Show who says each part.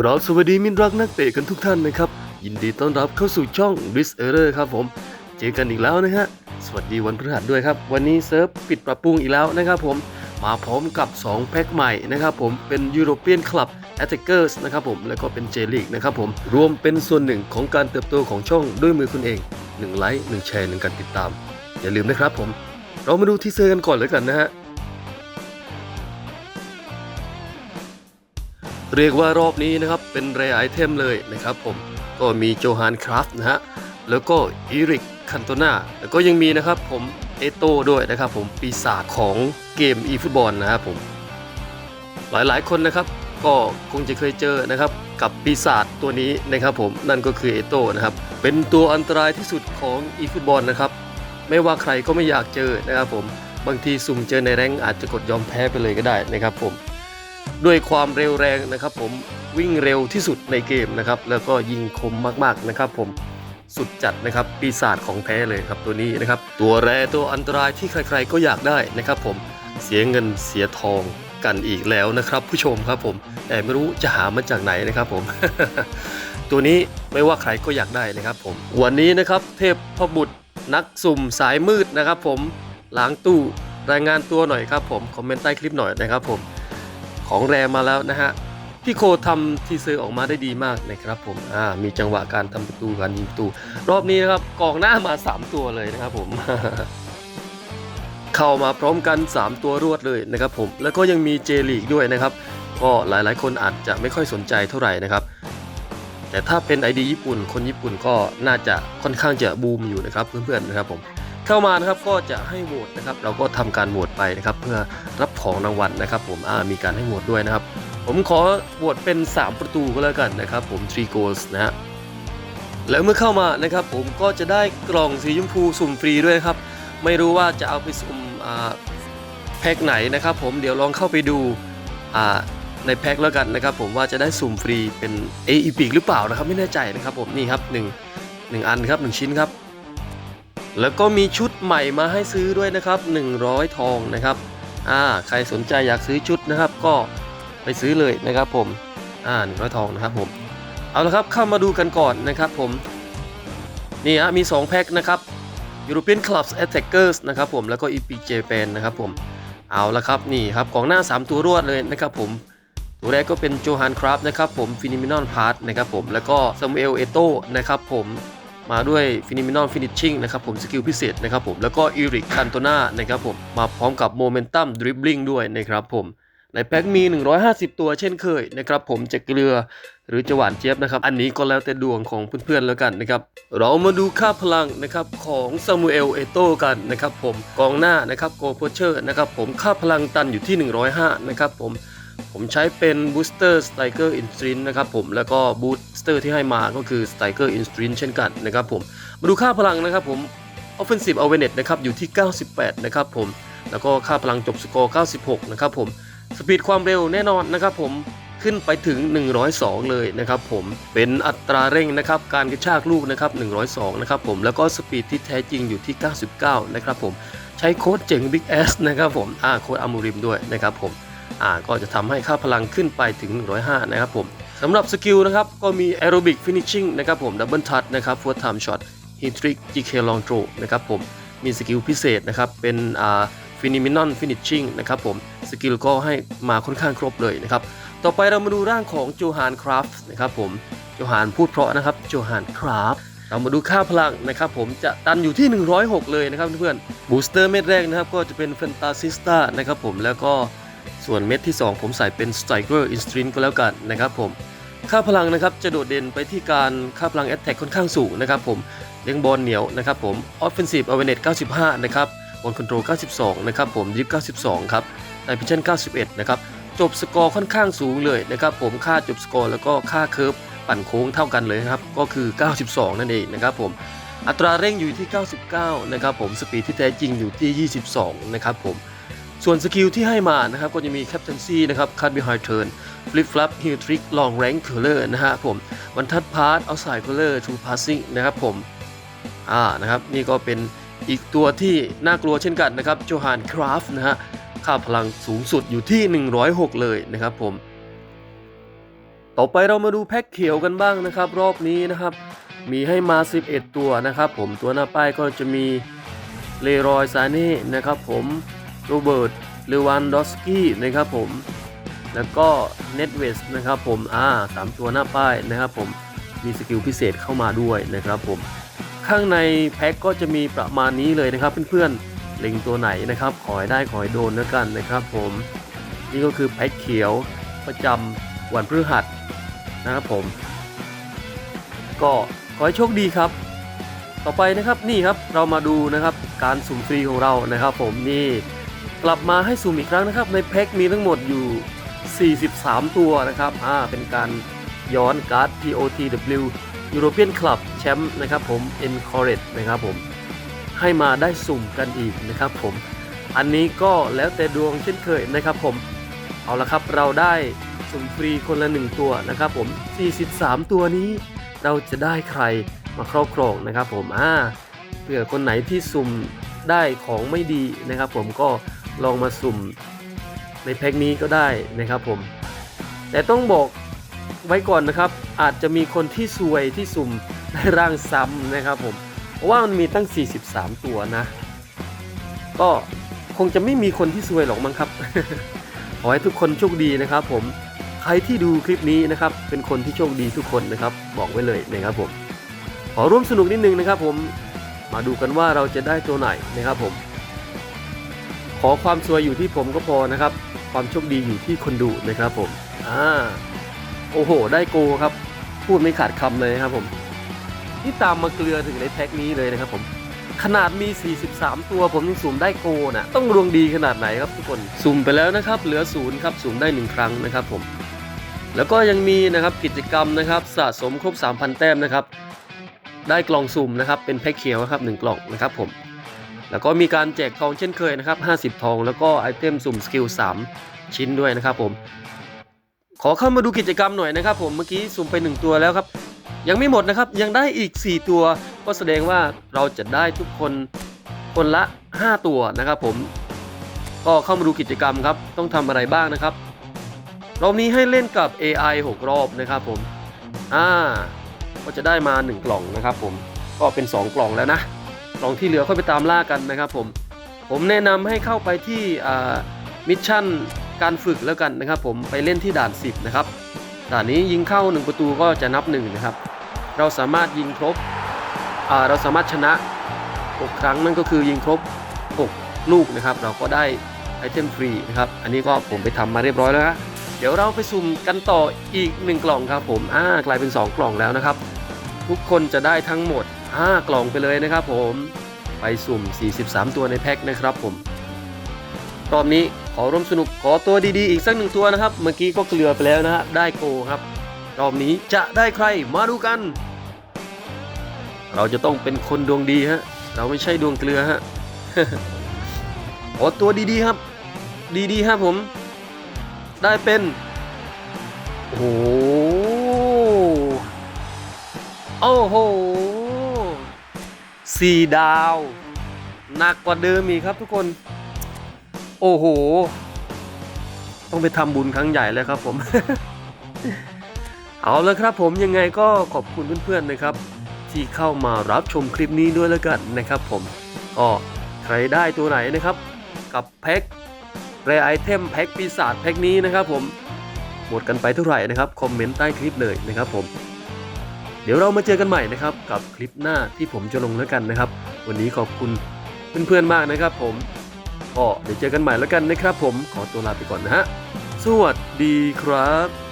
Speaker 1: กราบสวัสดีมินรักนักเตะกันทุกท่านนะครับ ยินดีต้อนรับเข้าสู่ช่อง r i s Error ครับผม เจอกันอีกแล้วนะฮะ สวัสดีวันพฤหัสด้วยครับ วันนี้เซิร์ฟปิดปรับปรุงอีกแล้วนะครับผม มาพร้อมกับ 2 แพ็คใหม่นะครับผม เป็น European Club Attackers นะครับผม แล้วก็เป็น J League นะครับผม รวมเป็นส่วนหนึ่งของการเติบโตของช่องด้วยมือคุณเอง1ไลค์1แชร์1การติดตาม อย่าลืมนะครับผม เรามาดูทีเซอร์กันก่อนเลยกันนะฮะ เรียกว่ารอบนี้นะครับเป็นเรไอเทมเลยนะครับผมก็มีโจฮานคราฟนะฮะแล้วก็อีริกคันโตนาแล้วก็ยังมีนะครับผมเอโต้ด้วยนะครับผมปีศาจของเกมอีฟุตบอลนะครับผมหลายๆคนนะครับก็คงจะเคยเจอนะครับกับปีศาจตัวนี้นะครับผมนั่นก็คือเอโต้นะครับเป็นตัวอันตรายที่สุดของอีฟุตบอลนะครับไม่ว่าใครก็ไม่อยากเจอนะครับผมบางทีสุ่มเจอในแรงอาจจะกดยอมแพ้ไปเลยก็ได้นะครับผม ด้วยความเร็วแรงนะครับ ผมวิ่งเร็วที่สุดในเกมนะครับ แล้วก็ยิงคมมากๆนะครับผมสุดจัดนะครับปีศาจของแท้เลยครับตัวนี้นะครับ ตัวแรตัวอันตรายที่ใครๆก็อยากได้นะครับผมเสียเงินเสียทองกันอีกแล้วนะครับ ผู้ชมครับผมแต่ไม่รู้จะหามาจากไหนนะครับผม ตัวนี้ไม่ว่าใครก็อยากได้นะครับผม วันนี้นะครับเทพพบุตรนักสุ่มสายมืดนะครับ ผมล้างตู้รายงานตัวหน่อยครับผมคอมเมนต์ใต้คลิปหน่อยนะครับผม ของแรงมาแล้วนะฮะพี่โคทำทีเซอร์ออกมาได้ดีมากนะครับผมอ่ามีจังหวะการทำประตูการยิงประตู รอบนี้นะครับกองหน้ามา 3 ตัวเลยนะครับผมเข้ามาพร้อมกัน 3 ตัวรวดเลยนะครับผมแล้วก็ยังมีเจลีกด้วยนะครับ ก็หลายๆ คนอาจจะไม่ค่อยสนใจเท่าไหร่นะครับ แต่ถ้าเป็น ID ญี่ปุ่น คนญี่ปุ่นก็น่าจะค่อนข้างจะบูมอยู่นะครับเพื่อนๆนะครับผม เข้ามานะครับก็จะให้โหวตนะครับ เราก็ทำการโหวตไปนะครับ เพื่อรับของรางวัลนะครับ ผมอ่ามีการให้โหวตด้วยนะครับ ผมขอโหวตเป็น 3 ประตูก็แล้วกันนะครับ ผม3 goals นะฮะแล้วเมื่อเข้ามานะครับ ผมก็จะได้กล่องสีชมพูสุ่มฟรีด้วยครับ ไม่รู้ว่าจะเอาไปสุ่มอ่าแพ็คไหนนะครับ ผมเดี๋ยวลองเข้าไปดูอ่าในแพ็คแล้วกันนะครับ ผมว่าจะได้สุ่มฟรีเป็นเออีพิกหรือเปล่านะครับ ไม่แน่ใจนะครับ ผมนี่ครับ1 1อันครับ1ชิ้นครับ แล้วก็มีชุดใหม่มาให้ซื้อด้วยนะครับ 100 ทองนะครับอ่าใครสนใจอยากซื้อชุดนะครับ ก็ไปซื้อเลยนะครับผมอ่า100 ทองนะครับผมเอาละครับเข้ามาดูกันก่อนนะครับผมนี่ฮะมี 2 แพ็คนะครับ European Clubs Attackers นะครับผมแล้วก็ Epic Japan นะครับผมเอาละครับนี่ครับกองหน้า 3 ตัวรวดเลยนะครับผมตัวแรกก็เป็นโจฮันคราฟนะครับผมฟินิมินอนพาร์ตนะครับผมแล้วก็ซามูเอลเอโตนะครับผม มาด้วยฟินิมินอนฟินิชชิ่งนะครับผมสกิลพิเศษนะครับผมแล้วก็อีริกคันโตนานะครับผมมาพร้อมกับโมเมนตัมดริบลิงด้วยนะครับผมในแพ็คมี 150 ตัวเช่นเคยนะครับผมจะเกลือหรือจะหวานเจี๊ยบนะครับ อันนี้ก็แล้วแต่ดวงของเพื่อนๆแล้วกันนะครับ เรามาดูค่าพลังนะครับของซามูเอลเอโตกันนะครับผมกองหน้านะครับโกโพเชอร์นะครับผมค่าพลังตันอยู่ที่ 105 นะครับผม ผมใช้เป็น Booster Striker Instinct นะครับผมแล้วก็ Booster ที่ให้มาก็คือ Striker Instinct เช่นกันนะครับผมมาดูค่าพลังนะครับผม Offensive Awareness นะครับอยู่ที่ 98 นะครับผมแล้วก็ค่าพลังจบสกอร์ 96 นะครับผมสปีดความเร็วแน่นอนนะครับผมขึ้นไปถึง 102 เลยนะครับผมเป็นอัตราเร่งนะครับการกระชากลูกนะครับ 102 นะครับผมแล้วก็สปีดที่แท้จริงอยู่ที่ 99 นะครับผมใช้โค้ดเจ๋ง Big S นะครับผมอ่าโค้ดอามูริมด้วยนะครับผม อ่าก็จะทำให้ค่าพลังขึ้นไปถึง 105 นะครับผมสำหรับสกิลนะครับก็มี Aerobic Finishing นะครับผม Double Touch นะครับ Fourth Time Shot Hit Trick GK Long Throw นะครับผมมีสกิลพิเศษนะครับเป็นอ่า Phenomenon Finishing นะครับผมสกิลก็ให้มาค่อนข้างครบเลยนะครับต่อไปเรามาดูร่างของโจฮานคราฟนะครับผมโจฮานพูดเพราะนะครับโจฮานคราฟเรามาดูค่าพลังนะครับผมจะตันอยู่ที่ 106 เลยนะครับเพื่อนบูสเตอร์เม็ดแรกนะครับก็จะเป็น Fantasista นะครับผมแล้วก็ ส่วนเม็ดที่ 2 ผมใส่เป็น Striker Instinct ก็แล้วกันนะครับผมค่าพลังนะครับจะโดดเด่นไปที่การค่าพลัง Attack ค่อนข้างสูงนะครับผมเลี้ยงบอลเหนียวนะครับผม Offensive Awareness 95 นะครับบอลคอนโทรล92 นะครับผมดิฟ92 ครับไดพิชัน91 นะครับจบสกอร์ค่อนข้างสูงเลยนะครับผมค่าจบสกอร์แล้วก็ค่าเคิร์ฟปั่นโค้งเท่ากันเลยครับก็คือ 92 นั่นเองนะครับผมอัตราเร่งอยู่ที่ 99 นะครับผมสปีดที่แท้จริงอยู่ที่ 22 นะครับผม ส่วนสกิลที่ให้มานะครับก็จะมี Captaincy นะครับ Cut Behind Turn Flip Flap Heel Trick Long Range Curler นะฮะผมวันทัดพาร์ Outside Curler True Passing นะครับผมอ่านะครับนี่ก็เป็นอีกตัวที่น่ากลัวเช่นกันนะครับโจฮานคราฟนะฮะค่าพลังสูงสุดอยู่ที่ 106 เลยนะครับผม ต่อไปเรามาดูแพ็คเขียวกันบ้างนะครับ รอบนี้นะครับ มีให้มา 11 ตัวนะครับ ผมตัวหน้าป้ายก็จะมีเลรอยซาเน่นะครับผม โรเบิร์ตเลวันดอสกี้นะครับผม แล้วก็เน็ตเวสนะครับผมอ่าสามตัวหน้าป้ายนะครับผมมีสกิลพิเศษเข้ามาด้วยนะครับผม ข้างในแพ็คก็จะมีประมาณนี้เลยนะครับเพื่อนๆเล็งตัวไหนนะครับ ขอให้ได้ขอให้โดนแล้วกันนะครับผมนี่ก็คือแพ็คเขียวประจำวันพฤหัสนะครับผม ก็ขอให้โชคดีครับ ต่อไปนะครับนี่ครับเรามาดูนะครับการสุ่มฟรีของเรานะครับ ผมนี่ กลับมาให้สุ่มอีกครั้งนะครับ ในแพ็คมีทั้งหมดอยู่ 43 ตัวนะครับอ่าเป็นการย้อนการ์ด POTW European Club Champ นะครับผม Encourage นะครับผม ให้มาได้สุ่มกันอีกนะครับผม อันนี้ก็แล้วแต่ดวงเช่นเคยนะครับผม เอาละครับเราได้สุ่มฟรีคนละ 1 ตัวนะครับผม 43 ตัวนี้เราจะได้ใครมาครอบครองนะครับผมอ่าเผื่อคนไหนที่สุ่มได้ของไม่ดีนะครับผมก็ ลองมาสุ่มในแพ็คนี้ก็ได้นะครับผม แต่ต้องบอกไว้ก่อนนะครับ อาจจะมีคนที่ซวยที่สุ่มได้ร่างซ้ำนะครับผม เพราะว่ามันมีตั้ง 43 ตัวนะ ก็คงจะไม่มีคนที่ซวยหรอกมั้งครับ ขอให้ทุกคนโชคดีนะครับผม ใครที่ดูคลิปนี้นะครับ เป็นคนที่โชคดีทุกคนนะครับ บอกไว้เลยนะครับผม ขอร่วมสนุกนิดนึงนะครับผม มาดูกันว่าเราจะได้ตัวไหนนะครับผม ขอความสวยอยู่ที่ผมก็พอนะครับ ความโชคดีอยู่ที่คนดูนะครับผมอ่าโอ้โห ได้โกครับ พูดไม่ขาดคำเลยครับผมนี่ตามมาเกลือถึงในแพ็คนี้เลยนะครับผมขนาดมี 43 ตัวผมยังสุ่มได้โกนะต้องดวงดีขนาดไหนครับทุกคนสุ่มไปแล้วนะครับ เหลือศูนย์ครับสุ่มได้ 1 ครั้งนะครับผม แล้วก็ยังมีนะครับกิจกรรมนะครับสะสมครบ 3,000 แต้มนะครับ ได้กล่องสุ่มนะครับเป็นแพ็คเขียวนะครับ1กล่องนะครับผม แล้วก็มีการแจกทองเช่นเคยนะครับ 50 ทอง แล้วก็ไอเทมสุ่มสกิล 3 ชิ้นด้วยนะครับผม ขอเข้ามาดูกิจกรรมหน่อยนะครับผมเมื่อกี้สุ่มไป 1 ตัวแล้วครับ ยังไม่หมดนะครับ ยังได้อีก 4 ตัว ก็แสดงว่าเราจะได้ทุกคนคนละ 5 ตัวนะครับผม ก็เข้ามาดูกิจกรรมครับ ต้องทำอะไรบ้างนะครับ รอบนี้ให้เล่นกับ AI 6 รอบนะครับผม อ่า ก็จะได้มา 1 กล่องนะครับผม ก็เป็น 2 กล่องแล้วนะ กล่องที่เหลือค่อยไปตามล่ากันนะครับผม ผมแนะนำให้เข้าไปที่มิชชั่นการฝึกแล้วกันนะครับผมไปเล่นที่ด่าน 10 นะครับ ด่านนี้ยิงเข้า 1 ประตูก็จะนับ 1 นะครับ เราสามารถยิงครบเราสามารถชนะ 6 ครั้งนั่นก็คือยิงครบ 6 ลูกนะครับ เราก็ได้ไอเทมฟรีนะครับ อันนี้ก็ผมไปทำมาเรียบร้อยแล้วนะเดี๋ยวเราไปสุ่มกันต่ออีก 1 กล่องครับผมอ่ากลายเป็น 2 กล่องแล้วนะครับ ทุกคนจะได้ทั้งหมด 5 กล่องไปเลยนะครับผมไปสุ่ม 43 ตัวในแพ็คนะครับผมรอบนี้ขอร่วมสนุกขอตัวดีๆ อีกสักหนึ่งตัวนะครับ เมื่อกี้ก็เกลือไปแล้วนะฮะได้โกครับ รอบนี้จะได้ใครมาดูกัน เราจะต้องเป็นคนดวงดีฮะเราไม่ใช่ดวงเกลือฮะขอตัวดีๆครับ ดีๆครับผม ได้เป็นโอ้โหโอ้โห สี่ดาว หนักกว่าเดิมอีกครับทุกคน โอ้โห ต้องไปทำบุญครั้งใหญ่เลยครับผม เอาละครับผมยังไงก็ขอบคุณเพื่อนๆนะครับ ที่เข้ามารับชมคลิปนี้ด้วยแล้วกันนะครับผม ก็ใครได้ตัวไหนนะครับ กับแพ็คแรไอเทมแพ็คปีศาจแพ็คนี้นะครับผมหมดกันไปเท่าไหร่นะครับ คอมเมนต์ใต้คลิปเลยนะครับผม ดี๋ยวเรามาเจอกันใหม่นะครับกับคลิปหน้าที่ผมจะลงแล้วกันนะครับ วันนี้ขอบคุณเพื่อนๆมากนะครับ ผมก็เดี๋ยวเจอกันใหม่แล้วกันนะครับ ผมขอตัวลาไปก่อนนะฮะสวัสดีครับ